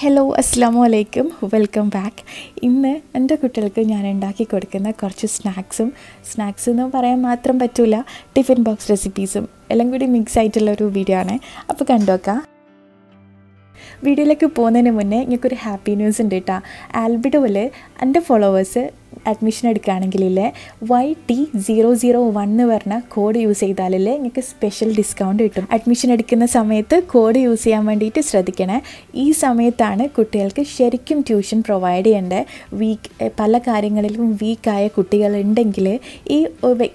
Hello അസ്സാമു അലൈക്കും welcome back ഇന്ന് എന്റെ കുട്ടികൾക്ക് ഞാൻ ഉണ്ടാക്കി കൊടുക്കുന്ന കുറച്ച് സ്നാക്സും സ്നാക്സ് എന്ന് പറയാൻ മാത്രം പറ്റില്ല ടിഫിൻ ബോക്സ് റെസിപ്പീസും എല്ലാം കൂടി മിക്സ് ആയിട്ടുള്ള ഒരു വീഡിയോ ആണ്. അപ്പോൾ കണ്ടുവെക്കാം വീഡിയോയിലേക്ക് പോകുന്നതിന് മുന്നേ ഞങ്ങൾക്കൊരു ഹാപ്പി ന്യൂസ് ഉണ്ട് കേട്ടോ ആൽബിഡോയിൽ എന്റെ followers admission എടുക്കുകയാണെങ്കിലേ Y T zero zero one എന്ന് പറഞ്ഞ കോഡ് യൂസ് ചെയ്താലല്ലേ നിങ്ങൾക്ക് സ്പെഷ്യൽ ഡിസ്കൗണ്ട് കിട്ടും. അഡ്മിഷൻ എടുക്കുന്ന സമയത്ത് കോഡ് യൂസ് ചെയ്യാൻ വേണ്ടിയിട്ട് ശ്രദ്ധിക്കണേ. ഈ സമയത്താണ് കുട്ടികൾക്ക് ശരിക്കും ട്യൂഷൻ പ്രൊവൈഡ് ചെയ്യേണ്ടത്. വീക്ക് പല കാര്യങ്ങളിലും വീക്കായ കുട്ടികളുണ്ടെങ്കിൽ ഈ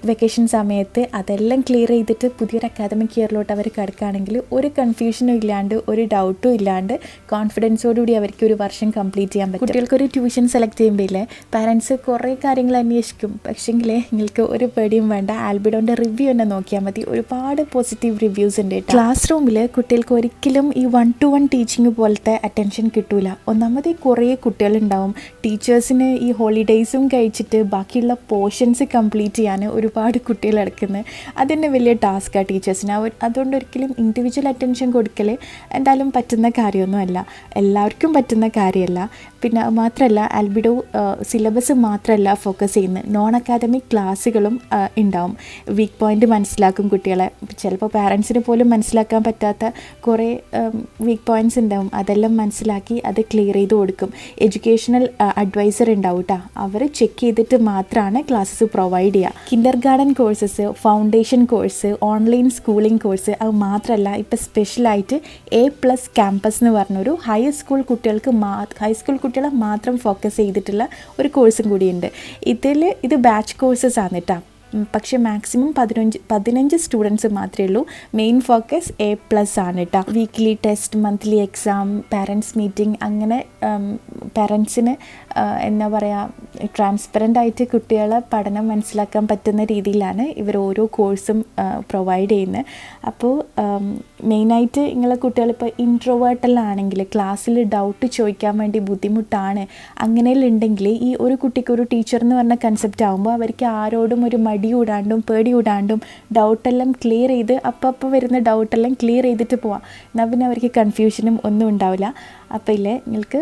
വെക്കേഷൻ സമയത്ത് അതെല്ലാം ക്ലിയർ ചെയ്തിട്ട് പുതിയൊരു അക്കാദമിക് ഇയറിലോട്ട് അവർ കിടക്കുകയാണെങ്കിൽ ഒരു കൺഫ്യൂഷനും ഇല്ലാണ്ട് ഒരു ഡൗട്ടും ഇല്ലാണ്ട് കോൺഫിഡൻസോടുകൂടി അവർക്ക് ഒരു വർഷം കംപ്ലീറ്റ് ചെയ്യാൻ പറ്റും. കുട്ടികൾക്കൊരു ട്യൂഷൻ സെലക്ട് ചെയ്യുമ്പോൾ പാരൻസ് കുറേ കാര്യങ്ങൾ അന്വേഷിക്കും. പക്ഷേങ്കിൽ നിങ്ങൾക്ക് ഒരു പേടിയും വേണ്ട. ആൽബിഡോന്റെ റിവ്യൂ തന്നെ നോക്കിയാൽ മതി. ഒരുപാട് പോസിറ്റീവ് റിവ്യൂസ് ഉണ്ട് ക്ലാസ് റൂമിൽ കുട്ടികൾക്ക് ഒരിക്കലും ഈ വൺ ടു വൺ ടീച്ചിങ് പോലത്തെ അറ്റൻഷൻ കിട്ടൂല. ഒന്നാമത് കുറേ കുട്ടികളുണ്ടാവും. ടീച്ചേഴ്സിന് ഈ ഹോളിഡേയ്സും കഴിച്ചിട്ട് ബാക്കിയുള്ള പോർഷൻസ് കംപ്ലീറ്റ് ചെയ്യാൻ ഒരുപാട് കുട്ടികൾ എടുക്കുന്നത് അതന്നെ വലിയ ടാസ്ക്കാണ് ടീച്ചേഴ്സിന്. അതുകൊണ്ട് ഒരിക്കലും ഇൻഡിവിജ്വൽ അറ്റൻഷൻ കൊടുക്കൽ എന്തായാലും പറ്റുന്ന കാര്യമൊന്നുമല്ല. എല്ലാവർക്കും പറ്റുന്ന കാര്യമല്ല. പിന്നെ മാത്രമല്ല ആൽബിഡോ സിലബസ് മാത്രമല്ല ഫോക്കസ് ചെയ്യുന്നത്. നോൺ അക്കാദമിക് ക്ലാസ്സുകളും ഉണ്ടാവും. വീക്ക് പോയിന്റ് മനസ്സിലാക്കും കുട്ടികളെ. ചിലപ്പോൾ പാരൻസിന് പോലും മനസ്സിലാക്കാൻ പറ്റാത്ത കുറേ വീക്ക് പോയിന്റ്സ് ഉണ്ടാവും. അതെല്ലാം മനസ്സിലാക്കി അത് ക്ലിയർ ചെയ്ത് കൊടുക്കും. എഡ്യൂക്കേഷണൽ അഡ്വൈസർ ഉണ്ടാവും കേട്ടോ അവർ ചെക്ക് ചെയ്തിട്ട് മാത്രമാണ് ക്ലാസ്സസ് പ്രൊവൈഡ് ചെയ്യുക kindergarten courses foundation course online schooling course അത് മാത്രമല്ല ഇപ്പോൾ സ്പെഷ്യലായിട്ട് എ പ്ലസ് ക്യാമ്പസ് എന്ന് പറഞ്ഞൊരു ഹയർ ഹൈസ്കൂൾ കുട്ടികൾക്ക് മാ ഹൈസ്കൂൾ കുട്ടികളെ മാത്രം ഫോക്കസ് ചെയ്തിട്ടുള്ള ഒരു കോഴ്സും കൂടിയുണ്ട് ഇതിൽ ഇത് ബാച്ച് കോഴ്സസ് ആണ് കേട്ടോ പക്ഷേ മാക്സിമം പതിനഞ്ച് പതിനഞ്ച് സ്റ്റുഡൻസ് മാത്രമേ ഉള്ളൂ. മെയിൻ ഫോക്കസ് എ പ്ലസ് ആണ് കേട്ടോ weekly test monthly exam parents meeting അങ്ങനെ പാരൻസിന് എന്താ പറയുക ട്രാൻസ്പെറന്റ് ആയിട്ട് കുട്ടികളെ പഠനം മനസ്സിലാക്കാൻ പറ്റുന്ന രീതിയിലാണ് ഇവർ ഓരോ കോഴ്സും പ്രൊവൈഡ് ചെയ്യുന്നത് അപ്പോൾ മെയിനായിട്ട് നിങ്ങളെ കുട്ടികളിപ്പോൾ ഇൻട്രോവേർട്ടലാണെങ്കിൽ ക്ലാസ്സിൽ ഡൗട്ട് ചോദിക്കാൻ വേണ്ടി ബുദ്ധിമുട്ടാണ് അങ്ങനെയുണ്ടെങ്കിൽ ഈ ഒരു കുട്ടിക്ക് ഒരു ടീച്ചർ എന്ന് പറഞ്ഞ കൺസെപ്റ്റ് ആകുമ്പോൾ അവർക്ക് ആരോടും ഒരു മടി കൂടാണ്ടും പേടി കൂടാണ്ടും ഡൗട്ടെല്ലാം ക്ലിയർ ചെയ്ത് അപ്പോൾ അപ്പോൾ വരുന്ന ഡൗട്ടെല്ലാം ക്ലിയർ ചെയ്തിട്ട് പോവാം. എന്നാൽ പിന്നെ അവർക്ക് കൺഫ്യൂഷനും ഒന്നും ഉണ്ടാവില്ല. അപ്പോൾ ഇല്ലേ നിങ്ങൾക്ക്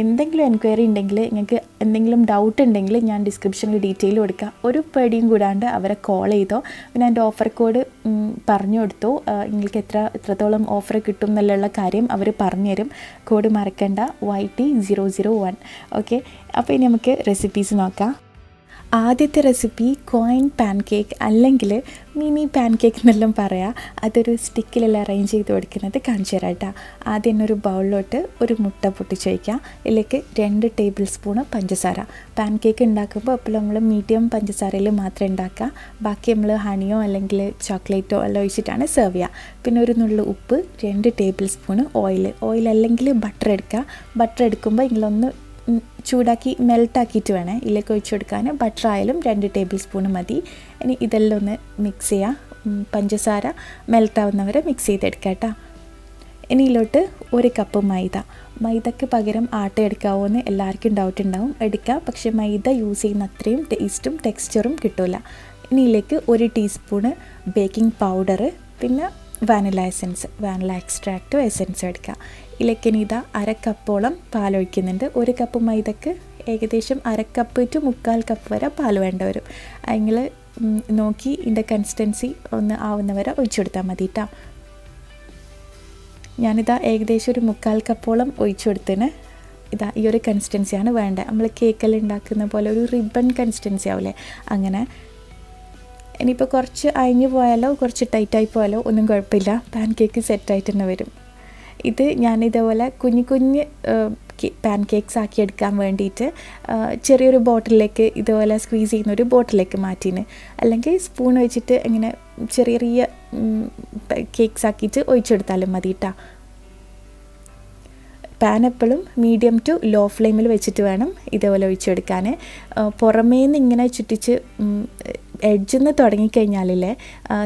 എന്തെങ്കിലും എൻക്വയറി ഉണ്ടെങ്കിൽ നിങ്ങൾക്ക് എന്തെങ്കിലും ഡൗട്ട് ഉണ്ടെങ്കിൽ ഞാൻ ഡിസ്ക്രിപ്ഷനിൽ ഡീറ്റെയിൽ കൊടുക്കാം. ഒരു പേടിയും കൂടാണ്ട് അവരെ കോൾ ചെയ്തോ പിന്നെ എന്റെ ഓഫർ കോഡ് പറഞ്ഞു കൊടുത്തു. നിങ്ങൾക്ക് എത്ര എത്രത്തോളം ഓഫർ കിട്ടും എന്നുള്ള കാര്യം അവർ പറഞ്ഞുതരും കോഡ് മറക്കണ്ട Y T zero zero one okay അപ്പോൾ ഇനി നമുക്ക് റെസിപ്പീസ് നോക്കാം. ആദ്യത്തെ റെസിപ്പി കോയിൻ പാൻ കേക്ക് അല്ലെങ്കിൽ മിനി പാൻ കേക്ക് എന്നെല്ലാം പറയാം. അതൊരു സ്റ്റിക്കിലെല്ലാം അറേഞ്ച് ചെയ്ത് കൊടുക്കുന്നത് കാണിച്ചു തരാം കേട്ടോ ആദ്യം ഒരു ബൗളിലോട്ട് ഒരു മുട്ട പൊട്ടിച്ച് വയ്ക്കാം ഇതിലേക്ക് രണ്ട് ടേബിൾ സ്പൂണ് പഞ്ചസാര. പാൻ കേക്ക് ഉണ്ടാക്കുമ്പോൾ അപ്പോൾ നമ്മൾ മീഡിയം പഞ്ചസാരയിൽ മാത്രമേ ഉണ്ടാക്കുക. ബാക്കി നമ്മൾ ഹണിയോ അല്ലെങ്കിൽ ചോക്ലേറ്റോ എല്ലാം ഒഴിച്ചിട്ടാണ് സെർവ് ചെയ്യുക. പിന്നെ ഒരു നുള്ളു ഉപ്പ് രണ്ട് ടേബിൾ സ്പൂണ് ഓയിൽ ഓയിൽ അല്ലെങ്കിൽ ബട്ടർ എടുക്കുക. ബട്ടർ എടുക്കുമ്പോൾ ഉം, ചൂടാക്കി മെൽട്ടാക്കിയിട്ട് വേണേ. ഇതിലേക്ക് ഒഴിച്ചു കൊടുക്കാൻ ബട്ടർ ആയാലും രണ്ട് ടേബിൾ സ്പൂൺ മതി. ഇനി ഇതെല്ലാം ഒന്ന് മിക്സ് ചെയ്യുക ഉം, പഞ്ചസാര മെൽട്ടാവുന്നവരെ മിക്സ് ചെയ്തെടുക്കുക കേട്ടോ. ഇനി ഇതിലോട്ട് ഒരു കപ്പ് മൈദ. മൈദയ്ക്ക് പകരം ആട്ട എടുക്കാവോ എന്ന് എല്ലാവർക്കും ഡൗട്ട് ഉണ്ടാവും. എടുക്കാം. പക്ഷേ മൈദ യൂസ് ചെയ്യുന്ന അത്രയും ടേസ്റ്റും ടെക്സ്ചറും കിട്ടില്ല ഇനി ഇതിലേക്ക് ഒരു ടീസ്പൂണ് ബേക്കിംഗ് പൗഡർ പിന്നെ വാനില എസൻസ് വാനില എക്സ്ട്രാക്റ്റോ എസൻസോ എടുക്കുക ഇതിലേക്ക് ഇനി ഇതാ അര കപ്പോളം പാലൊഴിക്കുന്നുണ്ട്. ഒരു കപ്പ് മൈദക്ക് ഏകദേശം അരക്കപ്പ് കപ്പ് ടു മുക്കാൽ കപ്പ് വരെ പാൽ വേണ്ട വരും. നിങ്ങൾ നോക്കി ഇതിന്റെ കൺസിസ്റ്റൻസി ഒന്ന് ആവുന്നവരെ ഒഴിച്ചു കൊടുത്താൽ മതി കേട്ടോ ഞാനിതാ ഏകദേശം ഒരു മുക്കാൽ കപ്പോളം ഒഴിച്ചു കൊടുത്തിന് ഇതാ ഈ ഒരു കൺസിസ്റ്റൻസിയാണ് വേണ്ടത്. നമ്മൾ കേക്കെല്ലാം ഉണ്ടാക്കുന്ന പോലെ ഒരു റിബൺ കൺസിസ്റ്റൻസി ആവില്ലേ അങ്ങനെ. ഇനിയിപ്പോൾ കുറച്ച് അയഞ്ഞു പോയാലോ കുറച്ച് ടൈറ്റായി പോയാലോ ഒന്നും കുഴപ്പമില്ല. പാൻ കേക്ക് സെറ്റായിട്ട് തന്നെ വരും. ഇത് ഞാൻ ഇതേപോലെ കുഞ്ഞു കുഞ്ഞ് പാൻ കേക്ക്സ് ആക്കി എടുക്കാൻ വേണ്ടിയിട്ട് ചെറിയൊരു ബോട്ടിലേക്ക് ഇതുപോലെ സ്ക്വീസ് ചെയ്യുന്ന ഒരു ബോട്ടിലേക്ക് മാറ്റിന്. അല്ലെങ്കിൽ സ്പൂൺ വെച്ചിട്ട് ഇങ്ങനെ ചെറിയ ചെറിയ കേക്ക്സ് ആക്കിയിട്ട് ഒഴിച്ചെടുത്താലും മതി കേട്ടോ പാൻ എപ്പോഴും മീഡിയം ടു ലോ ഫ്ലെയിമിൽ വെച്ചിട്ട് വേണം ഇതേപോലെ ഒഴിച്ചെടുക്കാൻ പുറമേ നിന്ന് ഇങ്ങനെ ചുറ്റിച്ച് എഡ്ജിൽ നിന്ന് തുടങ്ങിക്കഴിഞ്ഞാലില്ലേ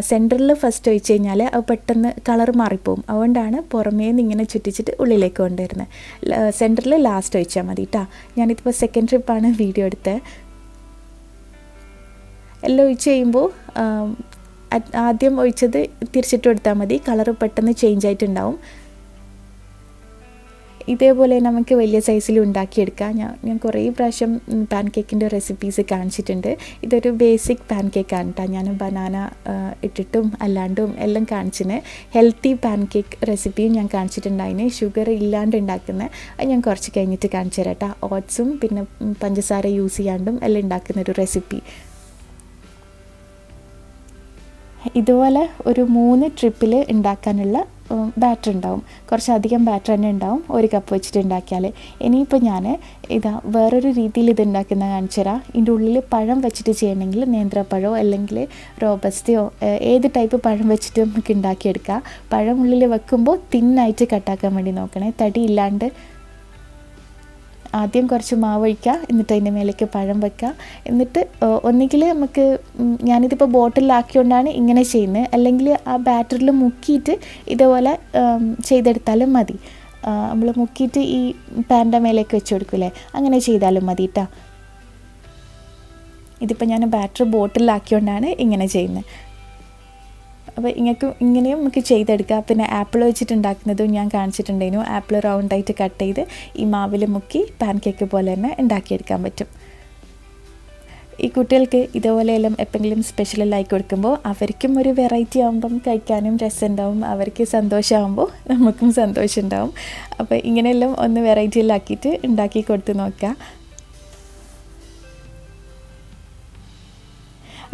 സെന്ററിൽ ഫസ്റ്റ് ഒഴിച്ച് കഴിഞ്ഞാൽ അത് പെട്ടെന്ന് കളർ മാറിപ്പോവും. അതുകൊണ്ടാണ് പുറമേ നിന്ന് ഇങ്ങനെ ചുറ്റിച്ചിട്ട് ഉള്ളിലേക്ക് കൊണ്ടുവരുന്നത് സെന്ററിൽ ലാസ്റ്റ് ഒഴിച്ചാൽ മതി കേട്ടോ ഞാനിതിപ്പോൾ സെക്കൻഡ് ട്രിപ്പാണ് വീഡിയോ എടുത്തത് എല്ലാം ഒഴിച്ച് കഴിയുമ്പോൾ ആദ്യം ഒഴിച്ചത് തിരിച്ചിട്ട് കൊടുത്താൽ മതി. കളർ പെട്ടെന്ന് ചേഞ്ച് ആയിട്ടുണ്ടാവും. ഇതേപോലെ നമുക്ക് വലിയ സൈസിൽ ഉണ്ടാക്കിയെടുക്കാം. ഞാൻ ഞാൻ കുറേ പ്രാവശ്യം പാൻ കേക്കിന്റെ റെസിപ്പീസ് കാണിച്ചിട്ടുണ്ട്. ഇതൊരു ബേസിക് പാൻ കേക്കാണ് കേട്ടോ ഞാൻ ബനാന ഇട്ടിട്ടും അല്ലാണ്ടും എല്ലാം കാണിച്ചിന്. ഹെൽത്തി പാൻ കേക്ക് റെസിപ്പിയും ഞാൻ കാണിച്ചിട്ടുണ്ടായിന്. ഷുഗർ ഇല്ലാണ്ട് ഉണ്ടാക്കുന്ന. അത് ഞാൻ കുറച്ച് കഴിഞ്ഞിട്ട് കാണിച്ചു തരാം കേട്ടോ ഓട്സും പിന്നെ പഞ്ചസാര യൂസ് ചെയ്യാണ്ടും എല്ലാം ഉണ്ടാക്കുന്ന ഒരു റെസിപ്പി ഇതുപോലെ ഒരു മൂന്ന് ട്രിപ്പിൽ ഉണ്ടാക്കാനുള്ള ബാറ്റർ ഉണ്ടാവും. കുറച്ചധികം ബാറ്റർ തന്നെ ഉണ്ടാവും. ഒരു കപ്പ് വെച്ചിട്ട് ഉണ്ടാക്കിയാൽ ഇനിയിപ്പോൾ ഞാൻ ഇതാ വേറൊരു രീതിയിൽ ഇത് ഉണ്ടാക്കുന്ന കാണിച്ചു തരാം ഇതിന്റെ ഉള്ളിൽ പഴം വെച്ചിട്ട് ചെയ്യണമെങ്കിൽ നേന്ത്രപ്പഴമോ അല്ലെങ്കിൽ റോബസ്റ്റയോ ഏത് ടൈപ്പ് പഴം വെച്ചിട്ട് നമുക്ക് ഉണ്ടാക്കിയെടുക്കാം. പഴം ഉള്ളിൽ വെക്കുമ്പോൾ തിന്നായിട്ട് കട്ടാക്കാൻ വേണ്ടി നോക്കണേ. തടി ഇല്ലാണ്ട് ആദ്യം കുറച്ച് മാവ് ഒഴിക്കുക എന്നിട്ട് അതിന്റെ മേലേക്ക് പഴം വെക്കുക എന്നിട്ട് ഒന്നുകിൽ നമുക്ക് ഞാനിതിപ്പോൾ ബോട്ടിലാക്കിയോണ്ടാണ് ഇങ്ങനെ ചെയ്യുന്നത് അല്ലെങ്കിൽ ആ ബാറ്ററിൽ മുക്കിയിട്ട് ഇതുപോലെ ചെയ്തെടുത്താലും മതി. നമ്മൾ മുക്കിയിട്ട് ഈ പാന്റെ മേലേക്ക് വെച്ച് കൊടുക്കില്ലേ? അങ്ങനെ ചെയ്താലും മതി കേട്ടോ ഇതിപ്പോൾ ഞാൻ ബാറ്ററി ബോട്ടിലാക്കിയോണ്ടാണ് ഇങ്ങനെ ചെയ്യുന്നത് അപ്പോൾ ഇങ്ങക്ക് ഇങ്ങനെയും നമുക്ക് ചെയ്തെടുക്കാം. പിന്നെ ആപ്പിൾ വെച്ചിട്ട് ഉണ്ടാക്കുന്നതും ഞാൻ കാണിച്ചിട്ടുണ്ടായിരുന്നു. ആപ്പിൾ റൗണ്ടായിട്ട് കട്ട് ചെയ്ത് ഈ മാവിൽ മുക്കി പാൻ കേക്ക് പോലെ തന്നെ ഉണ്ടാക്കിയെടുക്കാൻ പറ്റും. ഈ കുട്ടികൾക്ക് ഇതുപോലെയെല്ലാം എപ്പോഴെങ്കിലും സ്പെഷ്യലായി കൊടുക്കുമ്പോൾ അവർക്കും ഒരു വെറൈറ്റി ആകുമ്പം കഴിക്കാനും രസമുണ്ടാവും. അവർക്ക് സന്തോഷമാകുമ്പോൾ നമുക്കും സന്തോഷം ഉണ്ടാവും അപ്പോൾ ഇങ്ങനെയെല്ലാം ഒന്ന് വെറൈറ്റിയിലാക്കിയിട്ട് ഉണ്ടാക്കി കൊടുത്ത് നോക്കുക.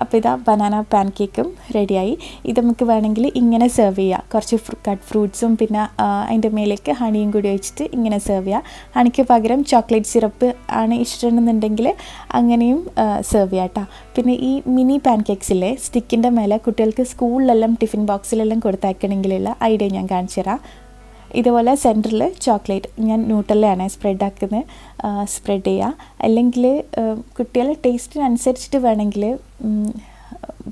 അപ്പോൾ ഇതാ ബനാന പാൻ കേക്കും റെഡിയായി ഇത് നമുക്ക് വേണമെങ്കിൽ ഇങ്ങനെ സെർവ് ചെയ്യാം. കുറച്ച് കട്ട് ഫ്രൂട്ട്സും പിന്നെ അതിന്റെ മേലേക്ക് ഹണിയും കൂടി ഒഴിച്ചിട്ട് ഇങ്ങനെ സെർവ് ചെയ്യാം. ഹണിക്ക് പകരം ചോക്ലേറ്റ് സിറപ്പ് ആണ് ഇഷ്ടമെന്നുണ്ടെങ്കിൽ അങ്ങനെയും സെർവ് ചെയ്യാം കേട്ടോ പിന്നെ ഈ മിനി പാൻ കേക്ക്സിലെ സ്റ്റിക്കിന്റെ മേലെ കുട്ടികൾക്ക് സ്കൂളിലെല്ലാം ടിഫിൻ ബോക്സിലെല്ലാം കൊടുത്തയക്കണമെങ്കിലുള്ള ഐഡിയ ഞാൻ കാണിച്ചു തരാം ഇതുപോലെ സെന്ററിൽ ചോക്ലേറ്റ് ഞാൻ ന്യൂട്ടറിലാണ് സ്പ്രെഡ് ആക്കുന്നത്. സ്പ്രെഡ് ചെയ്യുക അല്ലെങ്കിൽ കുട്ടികളെ ടേസ്റ്റിനനുസരിച്ചിട്ട് വേണമെങ്കിൽ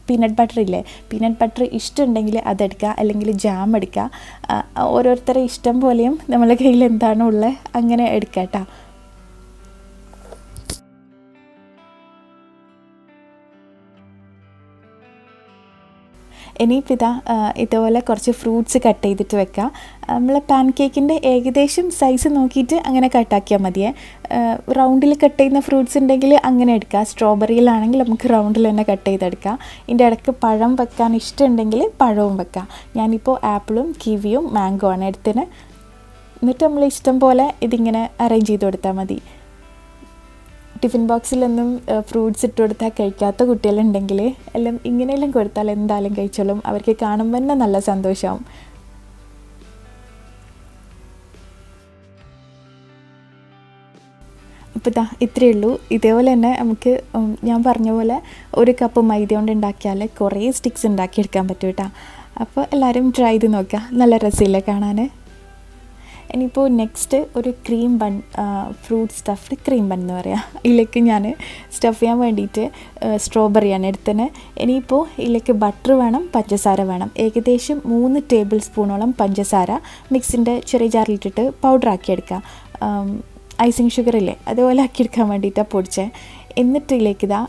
പീനട്ട് ബട്ടർ ഇല്ലേ? പീനട്ട് ബട്ടർ ഇഷ്ടമുണ്ടെങ്കിൽ അതെടുക്കുക അല്ലെങ്കിൽ ജാം എടുക്കുക. ഓരോരുത്തരുടെ ഇഷ്ടം പോലെയും നമ്മളെ കയ്യിൽ എന്താണോ ഉള്ളത് അങ്ങനെ എടുക്കാം കേട്ടോ. ഇനിയിപ്പോൾ ഇതാ ഇതുപോലെ കുറച്ച് ഫ്രൂട്ട്സ് കട്ട് ചെയ്തിട്ട് വെക്കാം. നമ്മൾ പാൻ കേക്കിന്റെ ഏകദേശം സൈസ് നോക്കിയിട്ട് അങ്ങനെ കട്ടാക്കിയാൽ മതിയേ. റൗണ്ടിൽ കട്ട് ചെയ്യുന്ന ഫ്രൂട്ട്സ് ഉണ്ടെങ്കിൽ അങ്ങനെ എടുക്കുക സ്ട്രോബെറിയിലാണെങ്കിൽ നമുക്ക് റൗണ്ടിൽ തന്നെ കട്ട് ചെയ്തെടുക്കാം. ഇതിന്റെ ഇടയ്ക്ക് പഴം വെക്കാൻ ഇഷ്ടമുണ്ടെങ്കിൽ പഴവും വെക്കാം. ഞാനിപ്പോൾ ആപ്പിളും കിവിയും മാംഗോ ആണ് എടുത്തിന്. എന്നിട്ട് നമ്മൾ ഇഷ്ടം പോലെ ഇതിങ്ങനെ അറേഞ്ച് ചെയ്ത് കൊടുത്താൽ മതി. ടിഫിൻ ബോക്സിലൊന്നും ഫ്രൂട്ട്സ് ഇട്ട് കൊടുത്താൽ കഴിക്കാത്ത കുട്ടികളുണ്ടെങ്കിൽ എല്ലാം ഇങ്ങനെയെല്ലാം കൊടുത്താൽ എന്തായാലും കഴിച്ചോളും. അവർക്ക് കാണുമ്പോൾ തന്നെ നല്ല സന്തോഷമാവും അപ്പോൾ ഇതാ ഇത്രയേ ഉള്ളൂ. ഇതേപോലെ തന്നെ നമുക്ക് ഞാൻ പറഞ്ഞ പോലെ ഒരു കപ്പ് മൈദ കൊണ്ട് ഉണ്ടാക്കിയാൽ കുറേ സ്റ്റിക്സ് ഉണ്ടാക്കിയെടുക്കാൻ പറ്റും കേട്ടോ. അപ്പോൾ എല്ലാവരും ട്രൈ ചെയ്ത് നോക്കുക. നല്ല രസമില്ലേ കാണാൻ. ഇനിയിപ്പോൾ നെക്സ്റ്റ് ഒരു cream bun fruit stuffed cream bun എന്ന് പറയാം. ഇതിലേക്ക് ഞാൻ സ്റ്റഫ് ചെയ്യാൻ വേണ്ടിയിട്ട് സ്ട്രോബെറിയാണ് എടുത്തത്. ഇനിയിപ്പോൾ ഇതിലേക്ക് ബട്ടർ വേണം പഞ്ചസാര വേണം. ഏകദേശം മൂന്ന് ടേബിൾ സ്പൂണോളം പഞ്ചസാര മിക്സിന്റെ ചെറിയ ജാറിലിട്ടിട്ട് പൗഡർ ആക്കിയെടുക്കുക ഐസിങ് ഷുഗർ ഇല്ലേ അതുപോലെ ആക്കിയെടുക്കാൻ വേണ്ടിയിട്ടാണ് പൊടിച്ചത് എന്നിട്ട് ഇതിലേക്ക് ഇതാ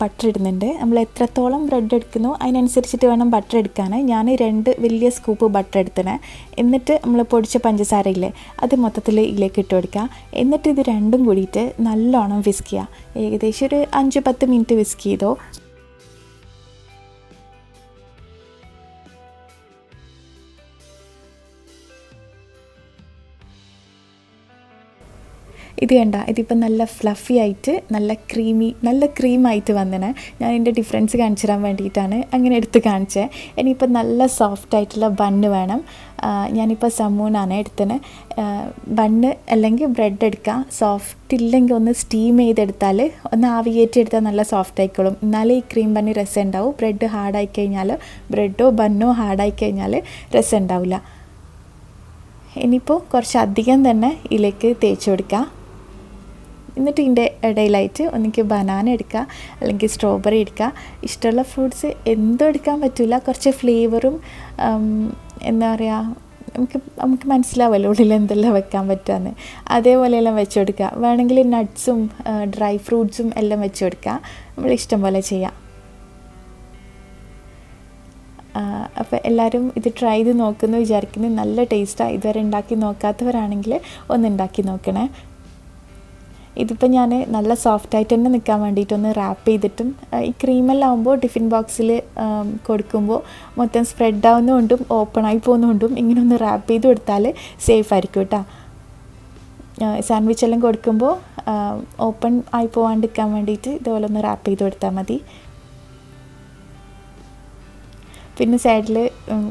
ബട്ടർ ഇടുന്നുണ്ട്. നമ്മൾ എത്രത്തോളം ബ്രെഡ് എടുക്കുന്നു അതിനനുസരിച്ചിട്ട് വേണം ബട്ടർ എടുക്കാൻ ഞാൻ രണ്ട് വലിയ സ്കൂപ്പ് ബട്ടർ എടുത്തണേ. എന്നിട്ട് നമ്മൾ പൊടിച്ച പഞ്ചസാര ഇല്ലേ അത് മൊത്തത്തിൽ ഇതിലേക്ക് ഇട്ട് കൊടുക്കുക എന്നിട്ട് ഇത് രണ്ടും കൂടിയിട്ട് നല്ലോണം വിസ്ക് ചെയ്യുക ഏകദേശം ഒരു അഞ്ച് പത്ത് മിനിറ്റ് വിസ്ക് ചെയ്തോ. ഇത് കണ്ട ഇതിപ്പോൾ നല്ല ഫ്ലഫി ആയിട്ട് നല്ല ക്രീമി നല്ല ക്രീമായിട്ട് വന്നേനെ. ഞാൻ ഇതിന്റെ ഡിഫറൻസ് കാണിച്ചു തരാൻ വേണ്ടിയിട്ടാണ് അങ്ങനെ എടുത്ത് കാണിച്ചത് ഇനിയിപ്പോൾ നല്ല സോഫ്റ്റ് ആയിട്ടുള്ള ബണ്ണ് വേണം. ഞാനിപ്പോൾ സമൂനാണ് എടുത്തത് ബണ്ണ് അല്ലെങ്കിൽ ബ്രെഡ് എടുക്കുക സോഫ്റ്റ് ഇല്ലെങ്കിൽ ഒന്ന് സ്റ്റീം ചെയ്തെടുത്താൽ ഒന്ന് ആവിയേറ്റി എടുത്താൽ നല്ല സോഫ്റ്റ് ആയിക്കോളും. എന്നാലേ ഈ ക്രീം ബണ്ണി രസം ഉണ്ടാവും. ബ്രെഡ് ഹാർഡായി കഴിഞ്ഞാൽ ബ്രെഡോ ബണ്ണോ ഹാർഡായി കഴിഞ്ഞാൽ രസം ഉണ്ടാവില്ല. ഇനിയിപ്പോൾ കുറച്ച് അധികം തന്നെ ഇതിലേക്ക് തേച്ച് കൊടുക്കുക എന്നിട്ട് ഇതിന്റെ ഇടയിലായിട്ട് ഒന്നിക്ക് ബനാന എടുക്കുക അല്ലെങ്കിൽ സ്ട്രോബെറി എടുക്കുക. ഇഷ്ടമുള്ള ഫ്രൂട്ട്സ് എന്തും എടുക്കാൻ പറ്റില്ല കുറച്ച് ഫ്ലേവറും എന്താ പറയുക നമുക്ക് നമുക്ക് മനസ്സിലാവുമല്ലോ ഉള്ളിൽ എന്തെല്ലാം വെക്കാൻ പറ്റുമെന്ന് അതേപോലെയെല്ലാം വെച്ച് കൊടുക്കുക. വേണമെങ്കിൽ നട്ട്സും ഡ്രൈ ഫ്രൂട്ട്സും എല്ലാം വെച്ച് കൊടുക്കുക. നമ്മൾ ഇഷ്ടം പോലെ ചെയ്യാം അപ്പോൾ എല്ലാവരും ഇത് ട്രൈ ചെയ്ത് നോക്കുന്നു വിചാരിക്കുന്നു. നല്ല ടേസ്റ്റാണ് ഇതുവരെ ഉണ്ടാക്കി നോക്കാത്തവരാണെങ്കിൽ ഒന്ന് ഉണ്ടാക്കി നോക്കണേ. ഇതിപ്പോൾ ഞാൻ നല്ല സോഫ്റ്റായിട്ട് തന്നെ നിൽക്കാൻ വേണ്ടിയിട്ടൊന്ന് റാപ്പ് ചെയ്തിട്ടും ഈ ക്രീമെല്ലാം ആകുമ്പോൾ ടിഫിൻ ബോക്സിൽ കൊടുക്കുമ്പോൾ മൊത്തം സ്പ്രെഡ് ആവുന്നതുകൊണ്ടും ഓപ്പണായി പോകുന്നതുകൊണ്ടും ഇങ്ങനെ ഒന്ന് റാപ്പ് ചെയ്ത് കൊടുത്താൽ സേഫ് ആയിരിക്കും കേട്ടോ. സാൻഡ്വിച്ച് എല്ലാം കൊടുക്കുമ്പോൾ ഓപ്പൺ ആയി പോകാണ്ടിരിക്കാൻ വേണ്ടിയിട്ട് ഇതുപോലെ ഒന്ന് റാപ്പ് ചെയ്ത് കൊടുത്താൽ മതി. പിന്നെ സൈഡിൽ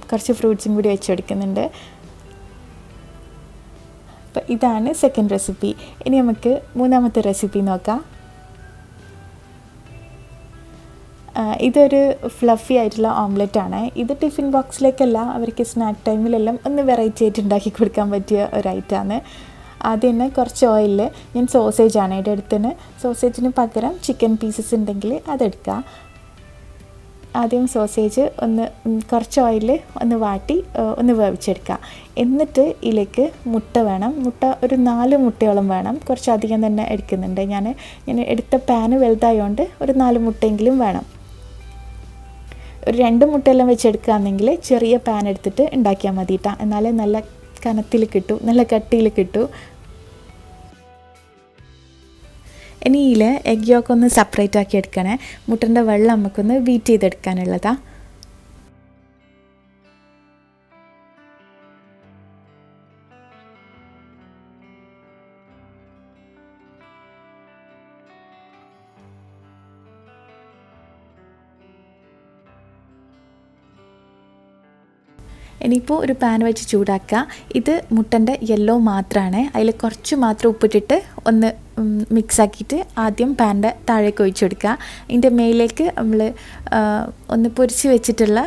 കുറച്ച് ഫ്രൂട്ട്സും കൂടി വെച്ച് കൊടുക്കുന്നുണ്ട്. അപ്പം ഇതാണ് സെക്കൻഡ് റെസിപ്പി ഇനി നമുക്ക് മൂന്നാമത്തെ റെസിപ്പി നോക്കാം. ഇതൊരു ഫ്ലഫി ആയിട്ടുള്ള ഓംലെറ്റ് ആണ്. ഇത് ടിഫിൻ ബോക്സിലേക്കല്ല അവർക്ക് സ്നാക്ക് ടൈമിലെല്ലാം ഒന്ന് വെറൈറ്റി ആയിട്ട് ഉണ്ടാക്കി കൊടുക്കാൻ പറ്റിയ ഒരു ഐറ്റമാണ് ആദ്യം തന്നെ കുറച്ച് ഓയിലിൽ ഞാൻ സോസേജ് ആണ് എന്റെ അടുത്തിന് സോസേജിന് പകരം ചിക്കൻ പീസസ് ഉണ്ടെങ്കിൽ അതെടുക്കുക. ആദ്യം സോസേജ് ഒന്ന് കുറച്ച് ഓയിലിൽ ഒന്ന് വാട്ടി ഒന്ന് വേവിച്ചെടുക്കുക. എന്നിട്ട് ഇതിലേക്ക് മുട്ട വേണം. മുട്ട ഒരു നാല് മുട്ടയോളം വേണം. കുറച്ചധികം തന്നെ എടുക്കുന്നുണ്ട്. ഞാൻ ഞാൻ എടുത്ത പാന് വലുതായതുകൊണ്ട് ഒരു നാല് മുട്ടയെങ്കിലും വേണം. ഒരു രണ്ട് മുട്ടയെല്ലാം വെച്ചെടുക്കുകയാണെങ്കിൽ ചെറിയ പാൻ എടുത്തിട്ട് ഉണ്ടാക്കിയാൽ മതി കേട്ടോ എന്നാലേ നല്ല കനത്തിൽ കിട്ടൂ നല്ല കട്ടിയിൽ കിട്ടൂ. ഇനി ഇതിൽ എഗ് യോക്ക് ഒന്ന് സെപ്പറേറ്റ് ആക്കി എടുക്കണേ. മുട്ടന്റെ വെള്ളം നമുക്കൊന്ന് ബീറ്റ് ചെയ്തെടുക്കാനുള്ളതാ ഇനിയിപ്പോൾ ഒരു പാൻ വെച്ച് ചൂടാക്കുക ഇത് മുട്ടന്റെ യെല്ലോ മാത്രമാണ് അതിൽ കുറച്ച് മാത്രം ഉപ്പിട്ടിട്ട് ഒന്ന് മിക്സ് ആക്കിയിട്ട് ആദ്യം പാന്റെ താഴേക്ക് ഒഴിച്ചു കൊടുക്കുക ഇതിന്റെ മേലേക്ക് നമ്മൾ ഒന്ന് പൊരിച്ച് വെച്ചിട്ടുള്ള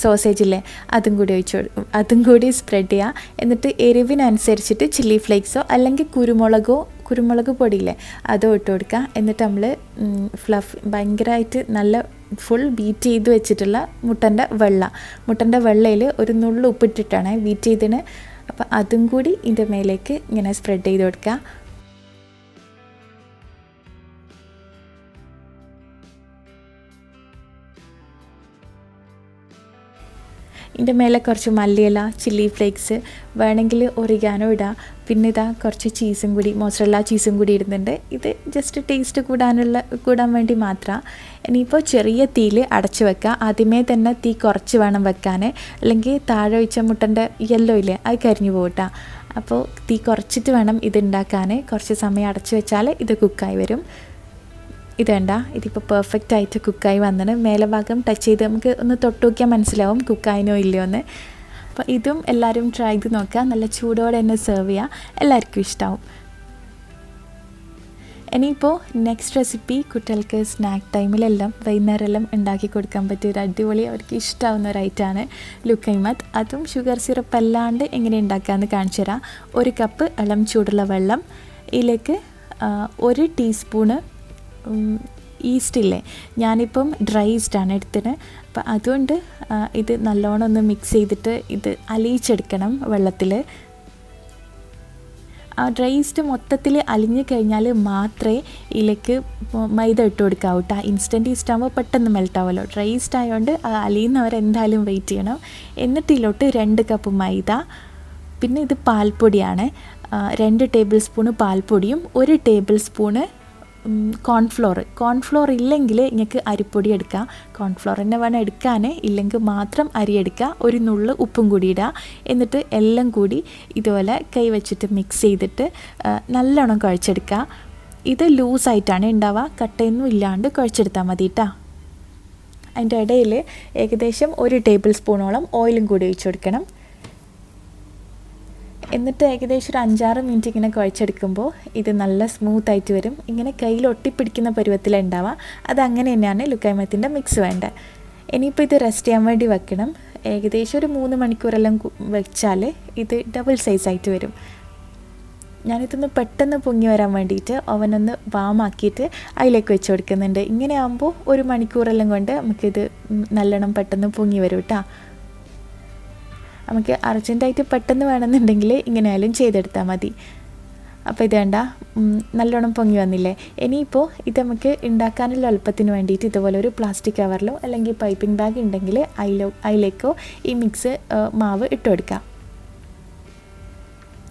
സോസേജ് ഇല്ലേ അതും കൂടി ഒഴിച്ചു അതും കൂടി സ്പ്രെഡ് ചെയ്യുക. എന്നിട്ട് എരിവിനനുസരിച്ചിട്ട് ചില്ലി ഫ്ലേക്സോ അല്ലെങ്കിൽ കുരുമുളകോ കുരുമുളക് പൊടിയില്ലേ അതോ ഇട്ട് കൊടുക്കുക. എന്നിട്ട് നമ്മൾ ഫ്ലഫ് ഭയങ്കരമായിട്ട് നല്ല ഫുൾ ബീറ്റ് ചെയ്ത് വെച്ചിട്ടുള്ള മുട്ടന്റെ വെള്ള. മുട്ടന്റെ വെള്ളയിൽ ഒരു നുള്ളു ഉപ്പിട്ടിട്ടാണ് ബീറ്റ് ചെയ്തിന് അപ്പോൾ അതും കൂടി ഇതിന്റെ മേലേക്ക് ഇങ്ങനെ സ്പ്രെഡ് ചെയ്ത് കൊടുക്കുക. ഇതിന്റെ മേലെ കുറച്ച് മല്ലിയില ചില്ലി ഫ്ലേക്സ് വേണമെങ്കിൽ ഒറിഗാനോ ഇടാം. പിന്നെ ഇതാ കുറച്ച് ചീസും കൂടി മോസറല്ല ചീസും കൂടി ഇടുന്നുണ്ട്. ഇത് ജസ്റ്റ് ടേസ്റ്റ് കൂടാനുള്ള കൂടാൻ വേണ്ടി മാത്രമാണ് ഇനിയിപ്പോൾ ചെറിയ തീയിൽ അടച്ച് വെക്കുക. ആദ്യമേ തന്നെ തീ കുറച്ച് വേണം വെക്കാൻ. അല്ലെങ്കിൽ താഴെ ഒഴിച്ച മുട്ടന്റെ യെല്ലോ ഇല്ലേ അത് കരിഞ്ഞു പോകട്ടാ അപ്പോൾ തീ കുറച്ചിട്ട് വേണം ഇത് ഉണ്ടാക്കാൻ. കുറച്ച് സമയം അടച്ചു വെച്ചാൽ ഇത് കുക്കായി വരും. ഇത് വേണ്ട. ഇതിപ്പോൾ പെർഫെക്റ്റ് ആയിട്ട് കുക്കായി വന്നത് മേലെ ഭാഗം ടച്ച് ചെയ്ത് നമുക്ക് ഒന്ന് തൊട്ട് നോക്കിയാൽ മനസ്സിലാവും കുക്കായിനോ ഇല്ലയോ എന്ന്. അപ്പോൾ ഇതും എല്ലാവരും ട്രൈ ചെയ്ത് നോക്കുക. നല്ല ചൂടോടെ തന്നെ സെർവ് ചെയ്യുക എല്ലാവർക്കും ഇഷ്ടമാവും ഇനിയിപ്പോൾ നെക്സ്റ്റ് റെസിപ്പി കുട്ടികൾക്ക് സ്നാക്ക് ടൈമിലെല്ലാം വൈകുന്നേരമെല്ലാം ഉണ്ടാക്കി കൊടുക്കാൻ പറ്റിയ ഒരു അടിപൊളി അവർക്ക് ഇഷ്ടമാവുന്ന ഒരു ഐറ്റമാണ് ലുക്കൈമത്ത് അതും ഷുഗർ സിറപ്പ് അല്ലാണ്ട് എങ്ങനെ ഉണ്ടാക്കാമെന്ന് കാണിച്ചു തരാം. ഒരു കപ്പ് ഇളം ചൂടുള്ള വെള്ളം. ഇതിലേക്ക് ഒരു ടീസ്പൂണ് ഈസ്റ്റ് ഇല്ലേ? ഞാനിപ്പം ഡ്രൈ ഈസ്റ്റാണ് എടുത്തത് അപ്പം അതുകൊണ്ട് ഇത് നല്ലോണം ഒന്ന് മിക്സ് ചെയ്തിട്ട് ഇത് അലിയിച്ചെടുക്കണം വെള്ളത്തിൽ ആ ഡ്രൈ ഈസ്റ്റ് മൊത്തത്തിൽ അലിഞ്ഞു കഴിഞ്ഞാൽ മാത്രമേ ഇതിലേക്ക് മൈദ ഇട്ട് കൊടുക്കാവൂ കേട്ടോ ഇൻസ്റ്റന്റ് ഈസ്റ്റ് ആകുമ്പോൾ പെട്ടെന്ന് മെൽറ്റ് ആവുമല്ലോ. ഡ്രൈ ഈസ്റ്റ് ആയതുകൊണ്ട് ആ അലിയുന്നവർ എന്തായാലും വെയിറ്റ് ചെയ്യണം. എന്നിട്ട് ഇതിലോട്ട് രണ്ട് കപ്പ് മൈദ പിന്നെ ഇത് പാൽപ്പൊടിയാണ്. രണ്ട് ടേബിൾ സ്പൂണ് പാൽപ്പൊടിയും ഒരു ടേബിൾ സ്പൂണ് കോൺഫ്ലോർ കോൺഫ്ലോർ ഇല്ലെങ്കിൽ നിങ്ങൾക്ക് അരിപ്പൊടി എടുക്കാം. കോൺഫ്ലോർ തന്നെ വേണം എടുക്കാൻ ഇല്ലെങ്കിൽ മാത്രം അരി എടുക്കുക ഒരു നുള്ള് ഉപ്പും കൂടി ഇടുക എന്നിട്ട് എല്ലാം കൂടി ഇതുപോലെ കൈ വെച്ചിട്ട് മിക്സ് ചെയ്തിട്ട് നല്ലോണം കുഴച്ചെടുക്കുക ഇത് ലൂസായിട്ടാണ് ഉണ്ടാവുക കട്ടയൊന്നും ഇല്ലാണ്ട് കുഴച്ചെടുത്താൽ മതി കേട്ടോ അതിന്റെ ഇടയിൽ ഏകദേശം ഒരു ടേബിൾ സ്പൂണോളം ഓയിലും കൂടി ഒഴിച്ചു കൊടുക്കണം എന്നിട്ട് ഏകദേശം ഒരു അഞ്ചാറ് മിനിറ്റ് ഇങ്ങനെ കുഴച്ചെടുക്കുമ്പോൾ ഇത് നല്ല സ്മൂത്ത് ആയിട്ട് വരും. ഇങ്ങനെ കയ്യിൽ ഒട്ടിപ്പിടിക്കുന്ന പരുവത്തിലുണ്ടാവുക അത് അങ്ങനെ തന്നെയാണ് ലുക്കായ്മത്തിന്റെ മിക്സ് വേണ്ടത്. ഇനിയിപ്പോൾ ഇത് റെസ്റ്റ് ചെയ്യാൻ വേണ്ടി വെക്കണം. ഏകദേശം ഒരു മൂന്ന് മണിക്കൂറെല്ലാം വെച്ചാൽ ഇത് ഡബിൾ സൈസ് ആയിട്ട് വരും. ഞാനിതൊന്ന് പെട്ടെന്ന് പൊങ്ങി വരാൻ വേണ്ടിയിട്ട് അവനൊന്ന് വാമാക്കിയിട്ട് അതിലേക്ക് വെച്ച് കൊടുക്കുന്നുണ്ട്. ഇങ്ങനെ ആകുമ്പോൾ ഒരു മണിക്കൂറെല്ലാം കൊണ്ട് നമുക്കിത് നല്ലോണം പെട്ടെന്ന് പൊങ്ങി വരും കേട്ടോ നമുക്ക് അർജന്റായിട്ട് പെട്ടെന്ന് വേണമെന്നുണ്ടെങ്കിൽ ഇങ്ങനെയാലും ചെയ്തെടുത്താൽ മതി. അപ്പോൾ ഇത് വേണ്ട നല്ലോണം പൊങ്ങി വന്നില്ലേ? ഇനിയിപ്പോൾ ഇത് നമുക്ക് ഉണ്ടാക്കാനുള്ള എളുപ്പത്തിന് വേണ്ടിയിട്ട് ഇതുപോലെ ഒരു പ്ലാസ്റ്റിക് കവറിലോ അല്ലെങ്കിൽ പൈപ്പിംഗ് ബാഗ് ഉണ്ടെങ്കിൽ അതിലോ അതിലേക്കോ ഈ മിക്സ് മാവ് ഇട്ട് കൊടുക്കാം.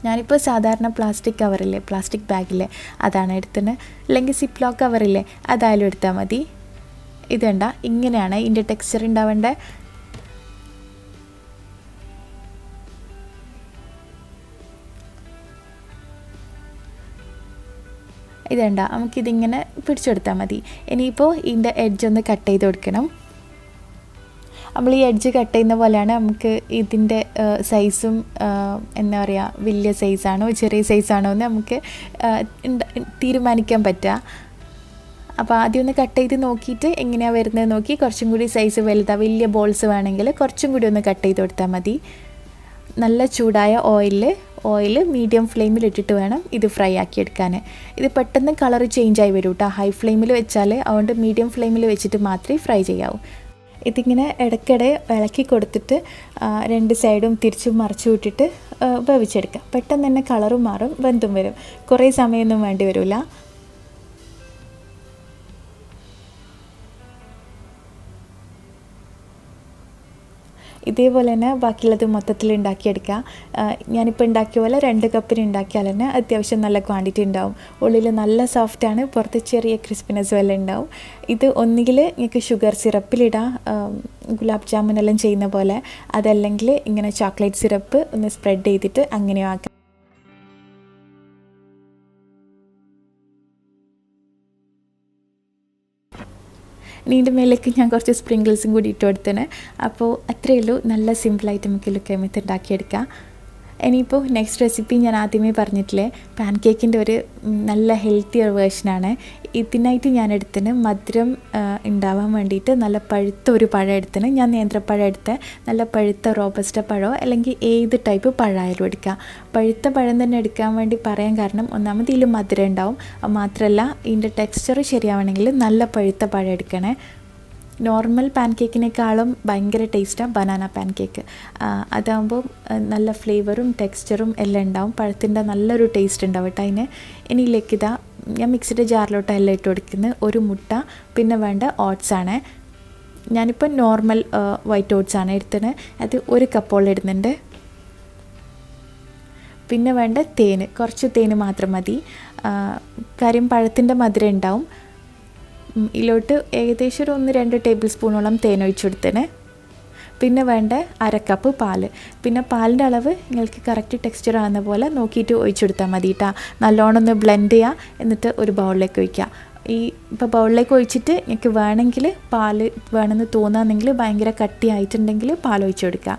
ഞാനിപ്പോൾ സാധാരണ പ്ലാസ്റ്റിക് കവറില്ലേ പ്ലാസ്റ്റിക് ബാഗില്ലേ അതാണ് എടുത്തത് അല്ലെങ്കിൽ സിപ്പ് സിപ്ലോ കവറില്ലേ അതായാലും എടുത്താൽ മതി. ഇതുണ്ട ഇങ്ങനെയാണ് ഇതിന്റെ ടെക്സ്ചർ ഉണ്ടാവേണ്ടത്. ഇതുണ്ട നമുക്കിതിങ്ങനെ പിടിച്ചെടുത്താൽ മതി. ഇനിയിപ്പോൾ ഇതിന്റെ എഡ്ജ് ഒന്ന് കട്ട് ചെയ്ത് കൊടുക്കണം. നമ്മൾ ഈ എഡ്ജ് കട്ട് ചെയ്യുന്ന പോലെയാണ് നമുക്ക് ഇതിന്റെ സൈസും എന്താ പറയുക വലിയ സൈസാണോ ചെറിയ സൈസാണോ എന്ന് നമുക്ക് തീരുമാനിക്കാൻ പറ്റുക അപ്പോൾ ആദ്യം ഒന്ന് കട്ട് ചെയ്ത് നോക്കിയിട്ട് എങ്ങനെയാണ് വരുന്നത് നോക്കി കുറച്ചും കൂടി സൈസ് വലുതാണ് വലിയ ബോൾസ് വേണമെങ്കിൽ കുറച്ചും കൂടി ഒന്ന് കട്ട് ചെയ്ത് കൊടുത്താൽ മതി. നല്ല ചൂടായ ഓയിലിൽ ഓയിൽ മീഡിയം ഫ്ലെയിമിൽ ഇട്ടിട്ട് വേണം ഇത് ഫ്രൈ ആക്കി എടുക്കാൻ ഇത് പെട്ടെന്ന് കളർ ചേഞ്ച് ആയി വരും കേട്ടോ ഹൈ ഫ്ലെയിമിൽ വെച്ചാൽ അതുകൊണ്ട് മീഡിയം ഫ്ലെയിമിൽ വെച്ചിട്ട് മാത്രമേ ഫ്രൈ ചെയ്യാവൂ. ഇതിങ്ങനെ ഇടയ്ക്കിടെ ഇളക്കി കൊടുത്തിട്ട് രണ്ട് സൈഡും തിരിച്ചും മറിച്ചു വിട്ടിട്ട് വേവിച്ചെടുക്കാം. പെട്ടെന്ന് തന്നെ കളറും മാറും വെന്തും വരും. കുറേ സമയമൊന്നും വേണ്ടി വരില്ല ഇതേപോലെ തന്നെ ബാക്കിയുള്ളത് മൊത്തത്തിൽ ഉണ്ടാക്കിയെടുക്കുക. ഞാനിപ്പോൾ ഉണ്ടാക്കിയ പോലെ രണ്ട് കപ്പിന് ഉണ്ടാക്കിയാൽ തന്നെ അത്യാവശ്യം നല്ല ക്വാണ്ടിറ്റി ഉണ്ടാവും. ഉള്ളിൽ നല്ല സോഫ്റ്റാണ് പുറത്ത് ചെറിയ ക്രിസ്പിനെസ് വല്ല ഉണ്ടാവും. ഇത് ഒന്നുകിൽ നിങ്ങൾക്ക് ഷുഗർ സിറപ്പിലിടാം ഗുലാബ് ജാമുൻ എല്ലാം ചെയ്യുന്ന പോലെ. അതല്ലെങ്കിൽ ഇങ്ങനെ ചോക്ലേറ്റ് സിറപ്പ് ഒന്ന് സ്പ്രെഡ് ചെയ്തിട്ട് അങ്ങനെയും ഇതിന്റെ മേലേക്ക് ഞാൻ കുറച്ച് സ്പ്രിങ്കിൾസും കൂടി ഇട്ട് കൊടുത്തേനെ. അപ്പോൾ അത്രയേ ഉള്ളൂ. നല്ല സിമ്പിളായിട്ട് നമുക്ക് ലുക്കമിത്ത് ഉണ്ടാക്കിയെടുക്കാം. ഇനിയിപ്പോൾ നെക്സ്റ്റ് റെസിപ്പി ഞാൻ ആദ്യമേ പറഞ്ഞിട്ടില്ലേ പാൻ കേക്കിന്റെ ഒരു നല്ല ഹെൽത്തിയർ വേർഷനാണ് ഇതിനായിട്ട് ഞാൻ എടുത്തിന് മധുരം ഉണ്ടാവാൻ വേണ്ടിയിട്ട് നല്ല പഴുത്ത ഒരു പഴം എടുത്തിന് ഞാൻ നേന്ത്രപ്പഴം എടുത്ത് നല്ല പഴുത്ത റോബസ്റ്റ പഴമോ അല്ലെങ്കിൽ ഏത് ടൈപ്പ് പഴമായാലും എടുക്കാം. പഴുത്ത പഴം തന്നെ എടുക്കാൻ വേണ്ടി പറയാൻ കാരണം ഒന്നാമത് ഇതിൽ മധുരം ഉണ്ടാവും. മാത്രമല്ല ഇതിന്റെ ടെക്സ്ചർ ശരിയാവണമെങ്കിൽ നല്ല പഴുത്ത പഴം എടുക്കണേ. നോർമൽ പാൻ കേക്കിനേക്കാളും ഭയങ്കര ടേസ്റ്റാണ് ബനാന പാൻ കേക്ക് അതാകുമ്പോൾ നല്ല ഫ്ലേവറും ടെക്സ്ചറും എല്ലാം ഉണ്ടാവും. പഴത്തിന്റെ നല്ലൊരു ടേസ്റ്റ് ഉണ്ടാവും കേട്ടോ അതിന്. ഇനിയിലേക്ക് ഇതാ ഞാൻ മിക്സിയുടെ എല്ലാം ഇട്ട് കൊടുക്കുന്നത്. ഒരു മുട്ട പിന്നെ വേണ്ട ഓട്സ് ആണ്. ഞാനിപ്പോൾ നോർമൽ വൈറ്റ് ഓട്സ് ആണ് എടുത്തത്. അത് ഒരു കപ്പോളം ഇടുന്നുണ്ട്. പിന്നെ വേണ്ട തേന് കുറച്ച് തേന് മാത്രം മതി. കാര്യം പഴത്തിന്റെ മധുരം ഉണ്ടാവും. ഇതിലോട്ട് ഏകദേശം ഒരു ഒന്ന് രണ്ട് ടേബിൾ സ്പൂണോളം തേൻ ഒഴിച്ചെടുത്തേന് പിന്നെ വേണ്ട അരക്കപ്പ് കപ്പ് പാൽ. പിന്നെ പാലിന്റെ അളവ് നിങ്ങൾക്ക് കറക്റ്റ് ടെക്സ്ചർ ആകുന്ന പോലെ നോക്കിയിട്ട് ഒഴിച്ചെടുത്താൽ മതി കേട്ടോ നല്ലോണം ഒന്ന് ബ്ലെൻഡ് ചെയ്യുക എന്നിട്ട് ഒരു ബൗളിലേക്ക് ഒഴിക്കുക ഈ ഇപ്പോൾ ബൗളിലേക്ക് ഒഴിച്ചിട്ട് ഞങ്ങൾക്ക് വേണമെങ്കിൽ പാൽ വേണമെന്ന് തോന്നുകയാണെങ്കിൽ ഭയങ്കര കട്ടിയായിട്ടുണ്ടെങ്കിൽ പാൽ ഒഴിച്ചു കൊടുക്കുക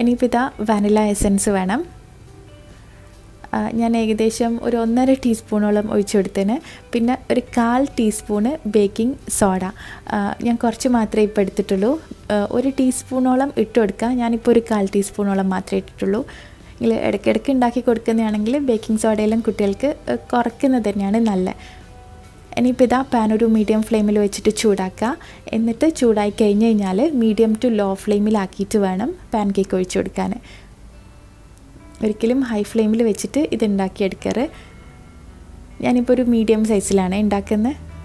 ഇനിയിപ്പോൾ ഇതാ വാനില എസൻസ് വേണം. ഞാൻ ഏകദേശം ഒരു ഒന്നര ടീസ്പൂണോളം ഒഴിച്ചെടുത്തേന്. പിന്നെ ഒരു കാൽ ടീസ്പൂണ് ബേക്കിംഗ് സോഡ. ഞാൻ കുറച്ച് മാത്രമേ ഇപ്പോൾ എടുത്തിട്ടുള്ളൂ. ഒരു ടീസ്പൂണോളം ഇട്ട് കൊടുക്കുക ഞാനിപ്പോൾ ഒരു കാൽ ടീസ്പൂണോളം മാത്രമേ ഇട്ടിട്ടുള്ളൂ. നിങ്ങൾ ഇടയ്ക്കിടയ്ക്ക് ഉണ്ടാക്കി കൊടുക്കുന്നതാണെങ്കിൽ ബേക്കിംഗ് സോഡയെല്ലാം കുട്ടികൾക്ക് കുറയ്ക്കുന്നത് തന്നെയാണ് നല്ലത്. ഇനിയിപ്പോൾ ഇതാ പാൻ ഒരു മീഡിയം ഫ്ലെയിമിൽ വെച്ചിട്ട് ചൂടാക്കുക. എന്നിട്ട് ചൂടായി കഴിഞ്ഞ് കഴിഞ്ഞാൽ മീഡിയം ടു ലോ ഫ്ലെയിമിലാക്കിയിട്ട് വേണം പാൻ കേക്ക് ഒഴിച്ചു കൊടുക്കാൻ. ഒരിക്കലും ഹൈ ഫ്ലെയിമിൽ വെച്ചിട്ട് ഇത് ഉണ്ടാക്കിയെടുക്കാറ് ഞാനിപ്പോൾ ഒരു മീഡിയം സൈസിലാണ് ഉണ്ടാക്കുന്നത്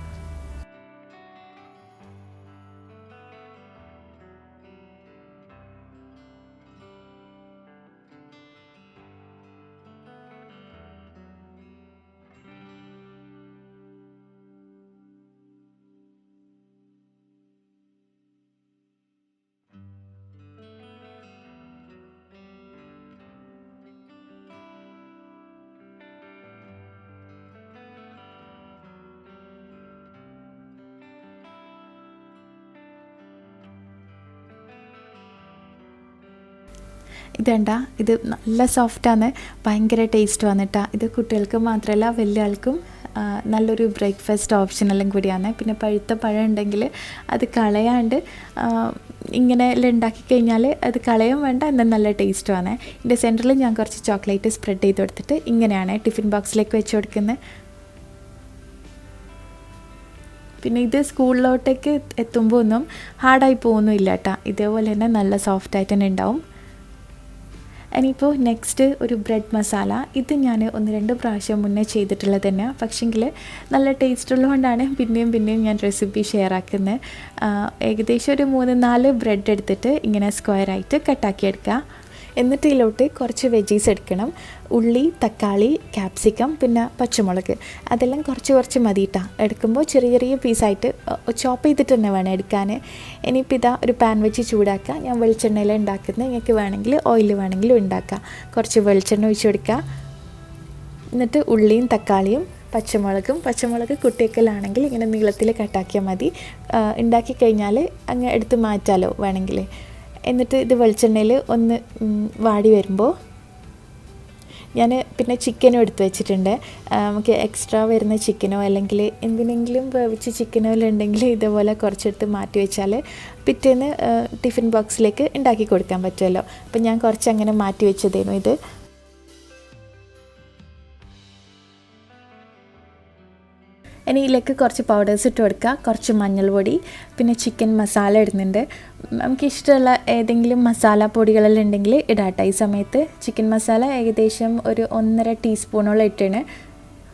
ഇതേണ്ട ഇത് നല്ല സോഫ്റ്റാണ് ഭയങ്കര ടേസ്റ്റ് വന്നിട്ടാ. ഇത് കുട്ടികൾക്ക് മാത്രമല്ല വലിയ ആൾക്കും നല്ലൊരു ബ്രേക്ക്ഫാസ്റ്റ് ഓപ്ഷനെല്ലാം കൂടിയാണ്. പിന്നെ പഴുത്ത പഴം ഉണ്ടെങ്കിൽ അത് കളയാണ്ട് ഇങ്ങനെ ഉണ്ടാക്കി കഴിഞ്ഞാൽ അത് കളയും വേണ്ട എന്നാൽ നല്ല ടേസ്റ്റുമാണ് ഇതിന്റെ സെന്ററിൽ ഞാൻ കുറച്ച് ചോക്ലേറ്റ് സ്പ്രെഡ് ചെയ്ത് കൊടുത്തിട്ട് ഇങ്ങനെയാണ് ടിഫിൻ ബോക്സിലേക്ക് വെച്ച് കൊടുക്കുന്നത്. പിന്നെ ഇത് സ്കൂളിലോട്ടേക്ക് എത്തുമ്പോൾ ഒന്നും ഹാർഡായി പോകുന്നില്ല കേട്ടോ ഇതേപോലെ തന്നെ നല്ല സോഫ്റ്റ് ആയിട്ട് തന്നെ ഉണ്ടാവും. ഇനിയിപ്പോൾ നെക്സ്റ്റ് ഒരു ബ്രെഡ് മസാല ഇത് ഞാൻ ഒന്ന് രണ്ട് പ്രാവശ്യം മുന്നേ ചെയ്തിട്ടുള്ളത് തന്നെ. പക്ഷെങ്കിൽ നല്ല ടേസ്റ്റ് ഉള്ളതുകൊണ്ടാണ് പിന്നെയും പിന്നെയും ഞാൻ റെസിപ്പി ഷെയർ ആക്കുന്നത് ഏകദേശം ഒരു മൂന്ന് നാല് ബ്രെഡ് എടുത്തിട്ട് ഇങ്ങനെ സ്ക്വയറായിട്ട് കട്ടാക്കി എടുക്കുക എന്നിട്ട് ഇതിലോട്ട് കുറച്ച് വെജീസ് എടുക്കണം. ഉള്ളി തക്കാളി ക്യാപ്സിക്കം പിന്നെ പച്ചമുളക്. അതെല്ലാം കുറച്ച് കുറച്ച് മതിയിട്ടാ എടുക്കുമ്പോൾ ചെറിയ ചെറിയ പീസായിട്ട് ചോപ്പ് ചെയ്തിട്ട് തന്നെ വേണം എടുക്കാൻ ഇനിയിപ്പോൾ ഇതാ ഒരു പാൻ വെച്ച് ചൂടാക്കുക ഞാൻ വെളിച്ചെണ്ണയിൽ ഉണ്ടാക്കുന്നത്. നിങ്ങൾക്ക് വേണമെങ്കിൽ ഓയിൽ വേണമെങ്കിലും ഉണ്ടാക്കാം. കുറച്ച് വെളിച്ചെണ്ണ ഒഴിച്ച് കൊടുക്കുക എന്നിട്ട് ഉള്ളിയും തക്കാളിയും പച്ചമുളകും. പച്ചമുളക് കുട്ടിയൊക്കെയാണെങ്കിൽ ഇങ്ങനെ നീളത്തിൽ കട്ടാക്കിയാൽ മതി. ഉണ്ടാക്കി കഴിഞ്ഞാൽ അങ്ങ് എടുത്ത് മാറ്റാലോ വേണമെങ്കിൽ. എന്നിട്ട് ഇത് വെളിച്ചെണ്ണയിൽ ഒന്ന് വാടി വരുമ്പോൾ ഞാൻ പിന്നെ ചിക്കനും എടുത്തു വെച്ചിട്ടുണ്ട്. നമുക്ക് എക്സ്ട്രാ വരുന്ന ചിക്കനോ അല്ലെങ്കിൽ എന്തിനെങ്കിലും വേവിച്ച് ചിക്കനോ ഉണ്ടെങ്കിൽ ഇതേപോലെ കുറച്ചെടുത്ത് മാറ്റി വെച്ചാൽ പിറ്റേന്ന് ടിഫിൻ ബോക്സിലേക്ക് ഉണ്ടാക്കി കൊടുക്കാൻ പറ്റുമല്ലോ അപ്പം ഞാൻ കുറച്ച് അങ്ങനെ മാറ്റി വെച്ചതേനു ഇത്. ഇനി കുറച്ച് പൗഡേഴ്സ് ഇട്ട് കൊടുക്കുക. കുറച്ച് മഞ്ഞൾപ്പൊടി പിന്നെ ചിക്കൻ മസാല ഇടുന്നുണ്ട്. നമുക്ക് ഇഷ്ടമുള്ള ഏതെങ്കിലും മസാല പൊടികളെല്ലാം ഉണ്ടെങ്കിൽ ഇടാട്ടെ. ഈ സമയത്ത് ചിക്കൻ മസാല ഏകദേശം ഒരു ഒന്നര ടീസ്പൂണോളം ഇട്ടാണ്.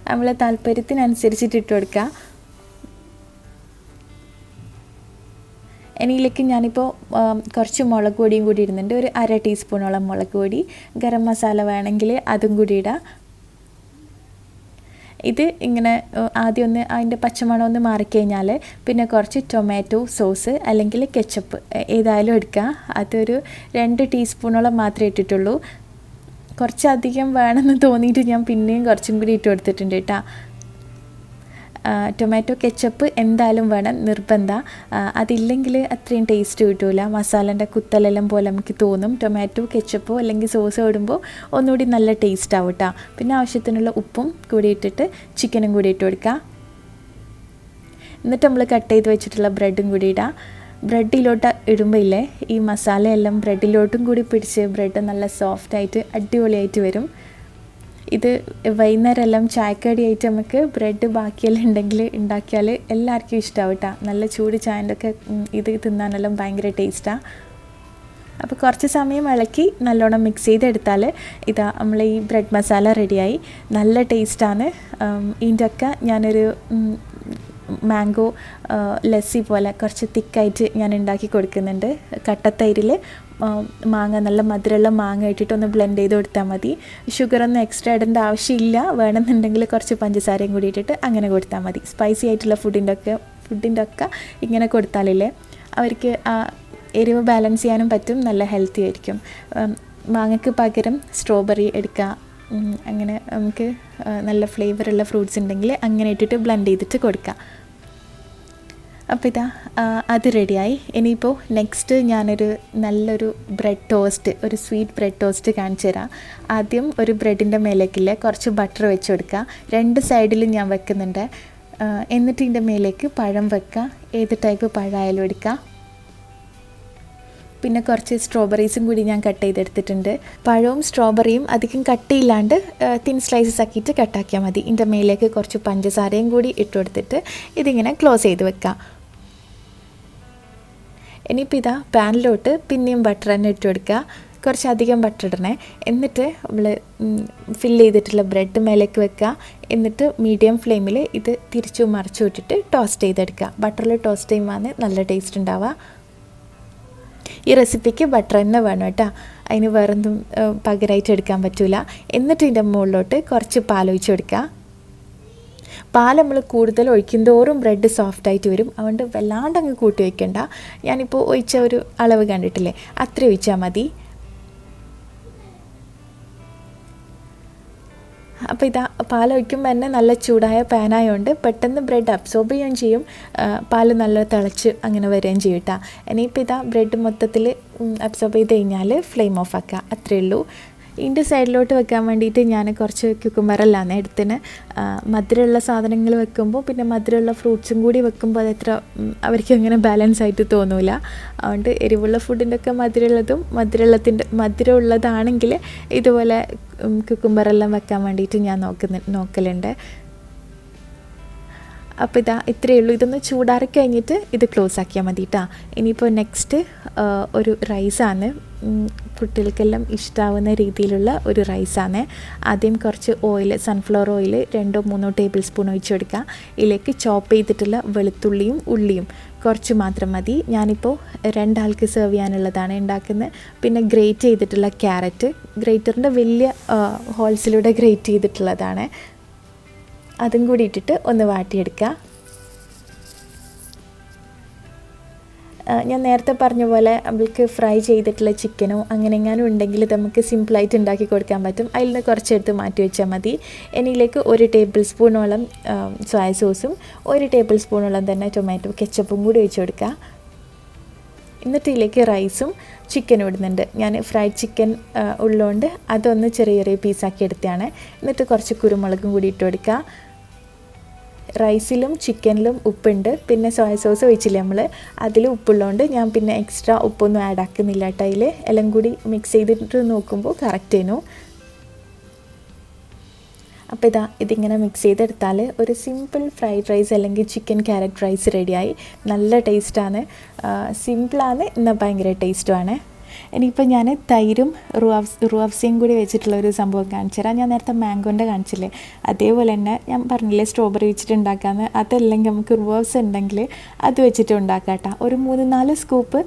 നമ്മൾ താല്പര്യത്തിനനുസരിച്ചിട്ട് ഇട്ട് കൊടുക്കുക. എനിയിലേക്ക് ഞാനിപ്പോൾ കുറച്ച് മുളക് പൊടിയും കൂടി ഇടുന്നുണ്ട്. ഒരു അര ടീസ്പൂണോളം മുളക് പൊടി. ഗരം മസാല വേണമെങ്കിൽ അതും കൂടി ഇടാം. ഇത് ഇങ്ങനെ ആദ്യം ഒന്ന് അതിന്റെ പച്ചമണം ഒന്ന് മാറിക്കഴിഞ്ഞാൽ പിന്നെ കുറച്ച് ടൊമാറ്റോ സോസ് അല്ലെങ്കിൽ കെച്ചപ്പ് ഏതായാലും എടുക്കുക. അതൊരു രണ്ട് ടീസ്പൂണോളം മാത്രമേ ഇട്ടിട്ടുള്ളൂ. കുറച്ചധികം വേണമെന്ന് തോന്നിയിട്ട് ഞാൻ പിന്നെയും കുറച്ചും കൂടി ഇട്ട് കൊടുത്തിട്ടുണ്ട് കേട്ടോ. ടൊമാറ്റോ കെച്ചപ്പ് എന്തായാലും വേണം നിർബന്ധ. അതില്ലെങ്കിൽ അത്രയും ടേസ്റ്റ് കിട്ടില്ല മസാലന്റെ കുത്തലെല്ലാം പോലെ നമുക്ക് തോന്നും. ടൊമാറ്റോ കെച്ചപ്പോ അല്ലെങ്കിൽ സോസ് ഇടുമ്പോൾ ഒന്നുകൂടി നല്ല ടേസ്റ്റ് ആവും കേട്ടോ പിന്നെ ആവശ്യത്തിനുള്ള ഉപ്പും കൂടി ഇട്ടിട്ട് ചിക്കനും കൂടി ഇട്ട് കൊടുക്കുക എന്നിട്ട് നമ്മൾ കട്ട് ചെയ്ത് വെച്ചിട്ടുള്ള ബ്രെഡും കൂടി ഇടാം. ബ്രെഡിലോട്ട് ഇടുമ്പോൾ ഇല്ലേ ഈ മസാലയെല്ലാം ബ്രെഡിലോട്ടും കൂടി പിടിച്ച് ബ്രെഡ് നല്ല സോഫ്റ്റായിട്ട് അടിപൊളിയായിട്ട് വരും. ഇത് വൈകുന്നേരം എല്ലാം ചായക്കടി നമുക്ക് ബ്രെഡ് ബാക്കിയെല്ലാം ഉണ്ടെങ്കിൽ ഉണ്ടാക്കിയാൽ എല്ലാവർക്കും ഇഷ്ടമാവും കേട്ടോ. നല്ല ചൂട് ചായന്റെ ഒക്കെ ഇത് തിന്നാനെല്ലാം ഭയങ്കര ടേസ്റ്റാണ് അപ്പോൾ കുറച്ച് സമയം ഇളക്കി നല്ലോണം മിക്സ് ചെയ്തെടുത്താൽ ഇതാ നമ്മൾ ഈ ബ്രെഡ് മസാല റെഡിയായി നല്ല ടേസ്റ്റാണ് ഇതിന്റെ ഒക്കെ ഞാനൊരു മാംഗോ ലസ്സി പോലെ കുറച്ച് തിക്കായിട്ട് ഞാൻ ഉണ്ടാക്കി കൊടുക്കുന്നുണ്ട്. കട്ടത്തൈരിൽ മാങ്ങ നല്ല മധുരമുള്ള മാങ്ങ ഇട്ടിട്ട് ഒന്ന് ബ്ലെൻഡ് ചെയ്ത് കൊടുത്താൽ മതി. ഷുഗറൊന്നും എക്സ്ട്രാ ഇടേണ്ട ആവശ്യമില്ല. വേണമെന്നുണ്ടെങ്കിൽ കുറച്ച് പഞ്ചസാരയും കൂടി ഇട്ടിട്ട് അങ്ങനെ കൊടുത്താൽ മതി. സ്പൈസി ആയിട്ടുള്ള ഫുഡിന്റെ ഒക്കെ ഫുഡിന്റെ ഒക്കെ ഇങ്ങനെ കൊടുത്താലില്ലേ? അവർക്ക് ആ എരിവ് ബാലൻസ് ചെയ്യാനും പറ്റും. നല്ല ഹെൽത്തി ആയിരിക്കും. മാങ്ങയ്ക്ക് പകരം സ്ട്രോബെറി എടുക്കുക അങ്ങനെ നമുക്ക് നല്ല ഫ്ലേവറുള്ള ഫ്രൂട്ട്സ് ഉണ്ടെങ്കിൽ അങ്ങനെ ഇട്ടിട്ട് ബ്ലെൻഡ് ചെയ്തിട്ട് കൊടുക്കാം. അപ്പോൾ ഇതാ അത് റെഡിയായി ഇനിയിപ്പോൾ നെക്സ്റ്റ് ഞാനൊരു നല്ലൊരു ബ്രെഡ് ടോസ്റ്റ് ഒരു സ്വീറ്റ് ബ്രെഡ് ടോസ്റ്റ് കാണിച്ചു തരാം. ആദ്യം ഒരു ബ്രെഡിന്റെ മേലേക്കില്ലേ കുറച്ച് ബട്ടർ വെച്ച് കൊടുക്കുക. രണ്ട് സൈഡിലും ഞാൻ വെക്കുന്നുണ്ട്. എന്നിട്ട് ഇതിന്റെ മേലേക്ക് പഴം വെക്കുക. ഏത് ടൈപ്പ് പഴമായാലും എടുക്കുക. പിന്നെ കുറച്ച് സ്ട്രോബെറീസും കൂടി ഞാൻ കട്ട് ചെയ്തെടുത്തിട്ടുണ്ട്. പഴവും സ്ട്രോബെറിയും അധികം കട്ടിയില്ലാണ്ട് തിൻ സ്ലൈസസ് ആക്കിയിട്ട് കട്ടാക്കിയാൽ മതി. ഇതിന്റെ മേലേക്ക് കുറച്ച് പഞ്ചസാരയും കൂടി ഇട്ട് കൊടുത്തിട്ട് ഇതിങ്ങനെ ക്ലോസ് ചെയ്ത് വെക്കാം ഇനിയിപ്പോൾ ഇതാ പാനിലോട്ട് പിന്നെയും ബട്ടർ തന്നെ ഇട്ട് കൊടുക്കുക. കുറച്ചധികം ബട്ടർ ഇടണേ. എന്നിട്ട് നമ്മൾ ഫിൽ ചെയ്തിട്ടുള്ള ബ്രെഡ് മേലേക്ക് വെക്കുക. എന്നിട്ട് മീഡിയം ഫ്ലെയിമിൽ ഇത് തിരിച്ചു മറിച്ചു വിട്ടിട്ട് ടോസ്റ്റ് ചെയ്തെടുക്കുക. ബട്ടറിൽ ടോസ്റ്റ് ചെയ്യുമ്പോൾ നല്ല ടേസ്റ്റ് ഉണ്ടാവുക. ഈ റെസിപ്പിക്ക് ബട്ടർ തന്നെ വേണം കേട്ടോ. അതിന് വേറൊന്നും പകരമായിട്ട് എടുക്കാൻ പറ്റില്ല എന്നിട്ട് ഇതിന്റെ മുകളിലോട്ട് കുറച്ച് പാലൊഴിച്ച് കൊടുക്കുക. പാൽ നമ്മൾ കൂടുതൽ ഒഴിക്കും തോറും ബ്രെഡ് സോഫ്റ്റായിട്ട് വരും. അതുകൊണ്ട് വല്ലാണ്ട് അങ്ങ് കൂട്ടി വയ്ക്കണ്ട ഞാനിപ്പോൾ ഒഴിച്ച ഒരു അളവ് കണ്ടിട്ടില്ലേ? അത്ര ഒഴിച്ചാൽ മതി. അപ്പോൾ ഇതാ പാൽ ഒഴിക്കുമ്പോൾ തന്നെ നല്ല ചൂടായ പാനായതുകൊണ്ട് പെട്ടെന്ന് ബ്രെഡ് അബ്സോർബ് ചെയ്യുകയും ചെയ്യും. പാൽ നല്ല തിളച്ച് അങ്ങനെ വരികയും ചെയ്യും കേട്ടോ ഇനിയിപ്പോൾ ഇതാ ബ്രെഡ് മൊത്തത്തിൽ അബ്സോർബ് ചെയ്ത് കഴിഞ്ഞാൽ ഫ്ലെയിം ഓഫ് ആക്കുക. അത്രയേ ഉള്ളൂ. ഇതിന്റെ സൈഡിലോട്ട് വെക്കാൻ വേണ്ടിയിട്ട് ഞാൻ കുറച്ച് ക്യുക്കുമ്പറല്ലാണ് എടുത്തിന് മധുരമുള്ള സാധനങ്ങൾ വെക്കുമ്പോൾ പിന്നെ മധുരമുള്ള ഫ്രൂട്ട്സും കൂടി വെക്കുമ്പോൾ അത് എത്ര അവർക്ക് അങ്ങനെ ബാലൻസ് ആയിട്ട് തോന്നില്ല അതുകൊണ്ട് എരിവുള്ള ഫുഡിന്റെ ഒക്കെ മധുരമുള്ളതും മധുരമുള്ളതിന്റെ മധുരമുള്ളതാണെങ്കിൽ ഇതുപോലെ ക്യുക്കുമ്പറെല്ലാം വെക്കാൻ വേണ്ടിയിട്ട് ഞാൻ നോക്കുന്ന നോക്കലുണ്ട്. അപ്പോൾ ഇതാ ഇത്രയേ ഉള്ളൂ. ഇതൊന്ന് ചൂടാറി കഴിഞ്ഞിട്ട് ഇത് ക്ലോസ് ആക്കിയാൽ മതി കേട്ടോ ഇനിയിപ്പോൾ നെക്സ്റ്റ് ഒരു റൈസാണ് കുട്ടികൾക്കെല്ലാം ഇഷ്ടാവുന്ന രീതിയിലുള്ള ഒരു റൈസാണ്. ആദ്യം കുറച്ച് ഓയിൽ സൺഫ്ലവർ ഓയിൽ രണ്ടോ മൂന്നോ ടേബിൾ സ്പൂൺ ഒഴിച്ച് കൊടുക്കുക. ഇതിലേക്ക് ചോപ്പ് ചെയ്തിട്ടുള്ള വെളുത്തുള്ളിയും ഉള്ളിയും കുറച്ച് മാത്രം മതി. ഞാനിപ്പോൾ രണ്ടാൾക്ക് സെർവ് ചെയ്യാനുള്ളതാണ് ഉണ്ടാക്കുന്നത്. പിന്നെ ഗ്രേറ്റ് ചെയ്തിട്ടുള്ള ക്യാരറ്റ് ഗ്രേറ്ററിന്റെ വലിയ ഹോൾസിലൂടെ ഗ്രേറ്റ് ചെയ്തിട്ടുള്ളതാണ്. അതും കൂടി ഇട്ടിട്ട് ഒന്ന് വാട്ടിയെടുക്കുക. ഞാൻ നേരത്തെ പറഞ്ഞ പോലെ അവൾക്ക് ഫ്രൈ ചെയ്തിട്ടുള്ള ചിക്കനോ അങ്ങനെ എങ്ങാനും ഉണ്ടെങ്കിൽ നമുക്ക് സിമ്പിളായിട്ട് ഉണ്ടാക്കി കൊടുക്കാൻ പറ്റും. അതിൽ നിന്ന് കുറച്ചെടുത്ത് മാറ്റി വെച്ചാൽ മതി. എന്നിലേക്ക് ഒരു ടേബിൾ സ്പൂണോളം സോയ സോസും ഒരു ടേബിൾ സ്പൂണോളം തന്നെ ടൊമാറ്റോ കെച്ചപ്പും കൂടി ഒഴിച്ച് കൊടുക്കുക. എന്നിട്ട് ഇതിലേക്ക് റൈസും ചിക്കനും ഇടുന്നുണ്ട്. ഞാൻ ഫ്രൈഡ് ചിക്കൻ ഉള്ളതുകൊണ്ട് അതൊന്ന് ചെറിയ ചെറിയ പീസാക്കി എടുത്തതാണ്. എന്നിട്ട് കുറച്ച് കുരുമുളകും കൂടി ഇട്ട് കൊടുക്കുക. റൈസിലും ചിക്കനിലും ഉപ്പുണ്ട്. പിന്നെ സോയ സോസ് ഒഴിച്ചില്ലേ നമ്മൾ അതിൽ ഉപ്പുള്ളതുകൊണ്ട് ഞാൻ പിന്നെ എക്സ്ട്രാ ഉപ്പൊന്നും ആഡ് ആക്കുന്നില്ല കേട്ടോ അതിൽ എല്ലാം കൂടി മിക്സ് ചെയ്തിട്ട് നോക്കുമ്പോൾ കറക്റ്റ് ചെയ്യുന്നു അപ്പോൾ ഇതാ ഇതിങ്ങനെ മിക്സ് ചെയ്തെടുത്താൽ ഒരു സിമ്പിൾ ഫ്രൈഡ് റൈസ് അല്ലെങ്കിൽ ചിക്കൻ ക്യാരറ്റ് റൈസ് റെഡിയായി നല്ല ടേസ്റ്റാണ് സിമ്പിളാണ് എന്നാൽ ഭയങ്കര ടേസ്റ്റുമാണ് ഇനിയിപ്പോൾ ഞാൻ തൈരും റുവാസ് റുവാഫ്സിയും കൂടി വെച്ചിട്ടുള്ള ഒരു സംഭവം കാണിച്ചു തരാം. ഞാൻ നേരത്തെ മാംഗോന്റെ കാണിച്ചില്ലേ? അതേപോലെ തന്നെ ഞാൻ പറഞ്ഞില്ലേ സ്ട്രോബെറി വെച്ചിട്ട് ഉണ്ടാക്കാമെന്ന് അതല്ലെങ്കിൽ നമുക്ക് റുവാഫ്സ് ഉണ്ടെങ്കിൽ അത് വെച്ചിട്ട് ഉണ്ടാക്കാം കേട്ടോ ഒരു മൂന്ന് നാല് സ്കൂപ്പ്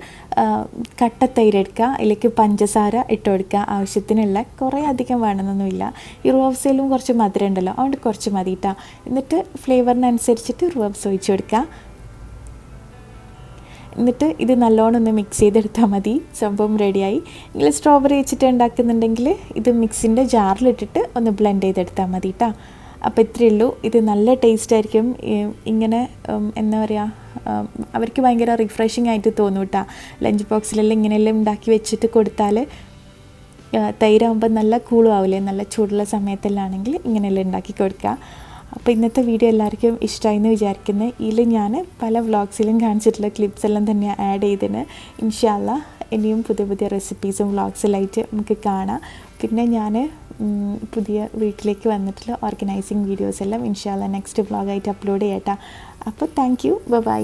കട്ട തൈര് എടുക്കുക അതിലേക്ക് പഞ്ചസാര ഇട്ട് കൊടുക്കുക ആവശ്യത്തിനുള്ള. കുറേ അധികം വേണമെന്നൊന്നുമില്ല. ഈ റുവാഫ്സയിലും കുറച്ച് മധുരം ഉണ്ടല്ലോ അതുകൊണ്ട് കുറച്ച് മതി കേട്ടോ എന്നിട്ട് ഫ്ലേവറിനനുസരിച്ചിട്ട് റുവാഫ്സ് ഒഴിച്ച് കൊടുക്കുക. എന്നിട്ട് ഇത് നല്ലോണം ഒന്ന് മിക്സ് ചെയ്തെടുത്താൽ മതി. സംഭവം റെഡിയായി നിങ്ങൾ സ്ട്രോബെറി വെച്ചിട്ട് ഉണ്ടാക്കുന്നുണ്ടെങ്കിൽ ഇത് മിക്സിന്റെ ജാറിലിട്ടിട്ട് ഒന്ന് ബ്ലെൻഡ് ചെയ്തെടുത്താൽ മതി കേട്ടോ അപ്പോൾ ഇത്രയേ ഉള്ളൂ. ഇത് നല്ല ടേസ്റ്റ് ആയിരിക്കും. ഇങ്ങനെ എന്താ പറയുക അവർക്ക് ഭയങ്കര റിഫ്രഷിംഗ് ആയിട്ട് തോന്നും കേട്ടോ ലഞ്ച് ബോക്സിലെല്ലാം ഇങ്ങനെയെല്ലാം ഉണ്ടാക്കി വെച്ചിട്ട് കൊടുത്താൽ തൈരാകുമ്പോൾ നല്ല കൂളും ആവില്ലേ നല്ല ചൂടുള്ള സമയത്തെല്ലാം ആണെങ്കിൽ ഇങ്ങനെയെല്ലാം ഉണ്ടാക്കി കൊടുക്കുക. അപ്പോൾ ഇന്നത്തെ വീഡിയോ എല്ലാവർക്കും ഇഷ്ടമായി എന്ന് വിചാരിക്കുന്നത് ഇതിൽ ഞാൻ പല വ്ളോഗ്സിലും കാണിച്ചിട്ടുള്ള ക്ലിപ്സ് എല്ലാം തന്നെ ആഡ് ചെയ്തിന്. ഇൻഷാല്ല ഇനിയും പുതിയ പുതിയ റെസിപ്പീസും വ്ളോഗ്സിലായിട്ട് നമുക്ക് കാണാം. പിന്നെ ഞാൻ പുതിയ വീട്ടിലേക്ക് വന്നിട്ടുള്ള ഓർഗനൈസിങ് വീഡിയോസ് എല്ലാം ഇൻഷാല്ല നെക്സ്റ്റ് വ്ളോഗായിട്ട് അപ്ലോഡ് ചെയ്യട്ടാ. അപ്പോൾ താങ്ക് യു ബൈ